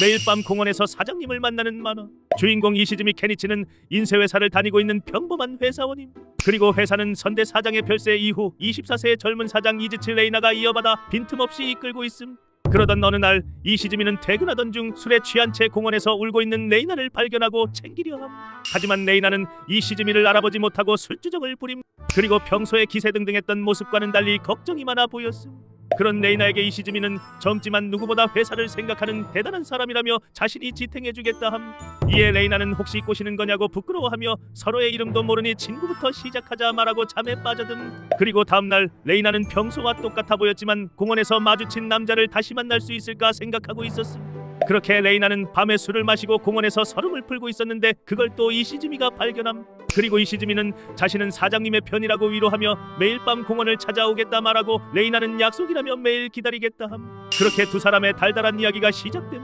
매일 밤 공원에서 사장님을 만나는 만화. 주인공 이시즈미 케니치는 인쇄회사를 다니고 있는 평범한 회사원임. 그리고 회사는 선대 사장의 별세 이후 24세의 젊은 사장 이즈치 레이나가 이어받아 빈틈없이 이끌고 있음. 그러던 어느 날 이시즈미는 퇴근하던 중 술에 취한 채 공원에서 울고 있는 레이나를 발견하고 챙기려 함. 하지만 레이나는 이시즈미를 알아보지 못하고 술주정을 부림. 그리고 평소에 기세등등했던 모습과는 달리 걱정이 많아 보였음. 그런 레이나에게 이시즈미는 젊지만 누구보다 회사를 생각하는 대단한 사람이라며 자신이 지탱해주겠다 함. 이에 레이나는 혹시 꼬시는 거냐고 부끄러워하며 서로의 이름도 모르니 친구부터 시작하자 말하고 잠에 빠져듦. 그리고 다음날 레이나는 평소와 똑같아 보였지만 공원에서 마주친 남자를 다시 만날 수 있을까 생각하고 있었음. 그렇게 레이나는 밤에 술을 마시고 공원에서 서름을 풀고 있었는데 그걸 또 이시즈미가 발견함. 그리고 이시즈미는 자신은 사장님의 편이라고 위로하며 매일 밤 공원을 찾아오겠다 말하고 레이나는 약속이라며 매일 기다리겠다 함. 그렇게 두 사람의 달달한 이야기가 시작됨.